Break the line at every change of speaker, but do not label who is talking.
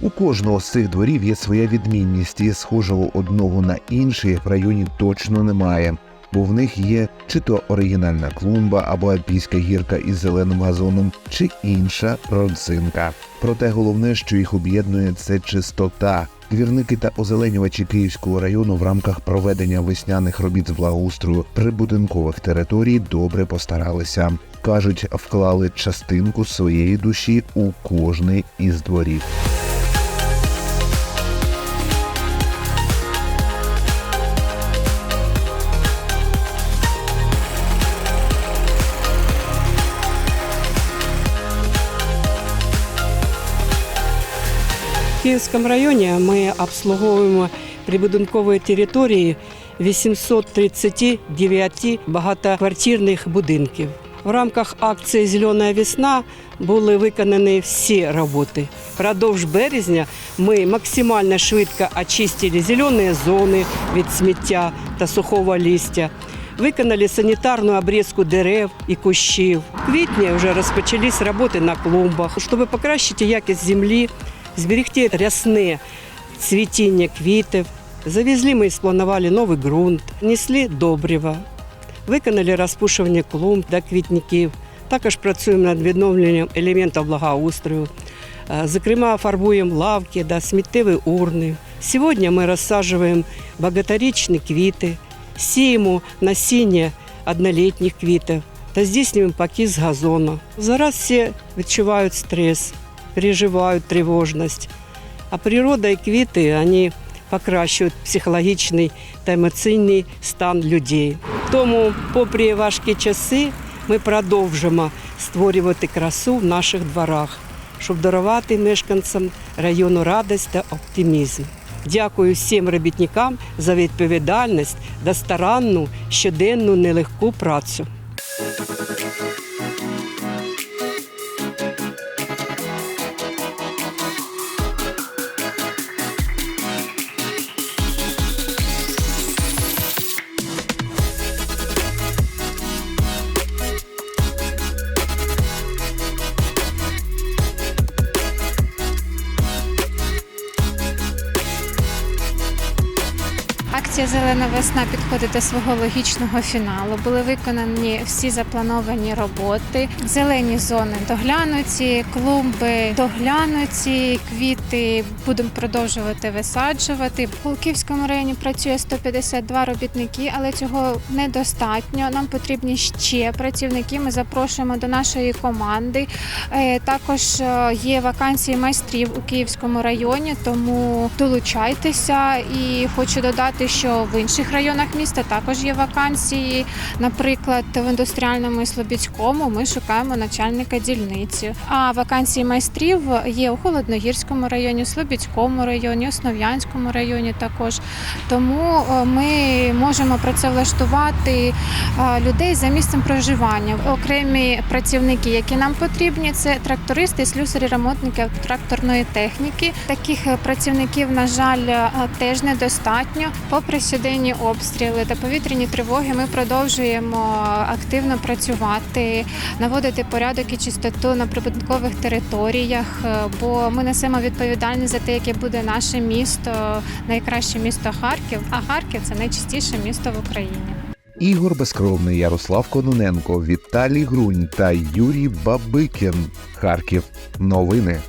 У кожного з цих дворів є своя відмінність, і схожого одного на інший в районі точно немає. Бо в них є чи то оригінальна клумба або альпійська гірка із зеленим газоном, чи інша родзинка. Проте головне, що їх об'єднує, це чистота. Двірники та озеленювачі Київського району в рамках проведення весняних робіт з благоустрою прибудинкових територій добре постаралися. кажуть, вклали частинку своєї душі у кожний із дворів.
В Київському районі ми обслуговуємо прибудинкові території 839 багатоквартирних будинків. В рамках акції Зелена весна були виконані всі роботи. Продовж березня ми максимально швидко очистили зелені зони від сміття та сухого листя. Виконали санітарну обрізку дерев і кущів. В квітні вже розпочались роботи на клумбах, щоб покращити якість землі, зберегти рясне цвітіння квітів. Завезли ми і спланували новий ґрунт, несли добрива, виконали розпушування клумб та квітників. Також працюємо над відновленням елементів благоустрою. Е, Зокрема, фарбуємо лавки та сміттєві урни. Сьогодні ми розсаджуємо багаторічні квіти, сіємо насіння однолітніх квітів та здійснюємо покіс з газону. Зараз всі відчувають стрес, переживають тривожність. А природа і квіти вони покращують психологічний та емоційний стан людей. Тому, попри важкі часи, ми продовжимо створювати красу в наших дворах, щоб дарувати мешканцям району радість та оптимізм. Дякую всім робітникам за відповідальність та старанну щоденну нелегку працю.
Акція Зелена весна підходить до свого логічного фіналу. Були виконані всі заплановані роботи. Зелені зони доглянуті, клумби доглянуті, квіти будемо продовжувати висаджувати. У Київському районі працює 152 робітники, але цього недостатньо. Нам потрібні ще працівники. Ми запрошуємо до нашої команди. Е, Також е, є вакансії майстрів у Київському районі, тому долучайтеся. І хочу додати, що в інших районах міста також є вакансії. Наприклад, в індустріальному і Слобідському ми шукаємо начальника дільниці. А вакансії майстрів є у Холодногірському районі, Слобідському районі, Основ'янському районі також. Тому е, ми можемо працевлаштувати е, людей за місцем проживання. Окремі працівники, які нам потрібні, це трактористи, слюсарі, ремонтники тракторної техніки. Таких працівників, на жаль, е, теж недостатньо. Попри щоденні обстріли та повітряні тривоги, ми продовжуємо активно працювати, наводити порядок і чистоту на прибудинкових територіях, е, бо ми несемо відповідальність за те, яке буде наше місто, найкраще місто Харків. А Харків це найчистіше місто в Україні.
Ігор Безкровний, Ярослав Кононенко, Віталій Грунь та Юрій Бабикін. Харків. Новини.